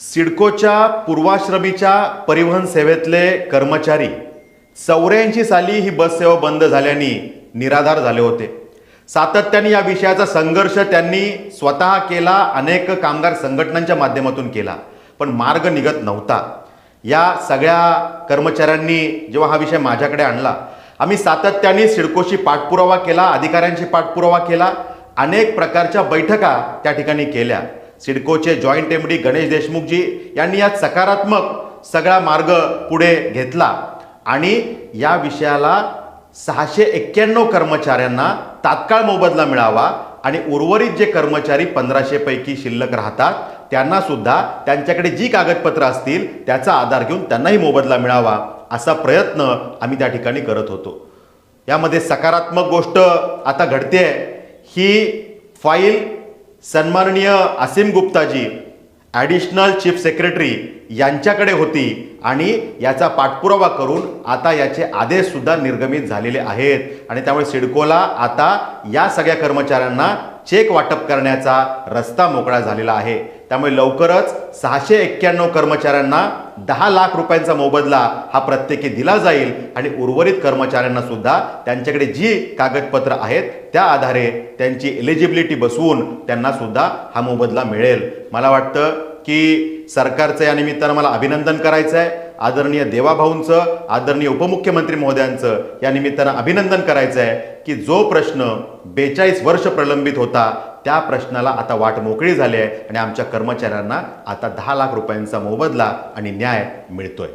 सिडकोच्या पूर्वाश्रमीच्या परिवहन सेवेतले कर्मचारी चौऱ्याऐंशी साली ही बससेवा बंद झाल्याने निराधार झाले होते. सातत्याने या विषयाचा संघर्ष त्यांनी स्वतः केला अनेक कामगार संघटनांच्या माध्यमातून केला पण मार्ग निघत नव्हता. या सगळ्या कर्मचाऱ्यांनी जेव्हा हा विषय माझ्याकडे आणला आम्ही सातत्याने सिडकोशी पाठपुरावा केला अधिकाऱ्यांशी पाठपुरावा केला अनेक प्रकारच्या बैठका त्या ठिकाणी केल्या. सिडकोचे joint M D Ganesh Deshmukhji यांनी यात सकारात्मक सगळा मार्ग पुढे घेतला. आणि या विषयाला सहाशे एक्क्याण्णव कर्मचाऱ्यांना तात्काळ मोबदला मिळावा आणि उर्वरित जे कर्मचारी पंधराशेपैकी शिल्लक राहतात त्यांना सुद्धा त्यांच्याकडे जी कागदपत्र असतील त्याचा आधार घेऊन त्यांनाही मोबदला मिळावा असा प्रयत्न आम्ही त्या ठिकाणी करत होतो. यामध्ये सकारात्मक गोष्ट आता घडते ही फाईल सन्माननीय Asim Guptaji additional chief secretary यांच्याकडे होती आणि याचा पाठपुरावा करून आता याचे आदेशसुद्धा निर्गमित झालेले आहेत. आणि त्यामुळे सिडकोला आता या सगळ्या कर्मचाऱ्यांना चेक वाटप करण्याचा रस्ता मोकळा झालेला आहे. त्यामुळे लवकरच सहाशे एक्क्याण्णव कर्मचाऱ्यांना दहा लाख रुपयांचा मोबदला हा प्रत्येकी दिला जाईल आणि उर्वरित कर्मचाऱ्यांना सुद्धा त्यांच्याकडे जी कागदपत्र आहेत त्या आधारे त्यांची एलिजिबिलिटी बसवून त्यांना सुद्धा हा मोबदला मिळेल. मला वाटतं की सरकारचं या निमित्तानं मला अभिनंदन करायचं आहे आदरणीय देवाभाऊंचं आदरणीय उपमुख्यमंत्री महोदयांचं या निमित्तानं अभिनंदन करायचं आहे की जो प्रश्न बेचाळीस वर्ष प्रलंबित होता त्या प्रश्नाला आता वाट मोकळी झाली आहे आणि आमच्या कर्मचाऱ्यांना आता दहा लाख रुपयांचा मोबदला आणि न्याय मिळतोय.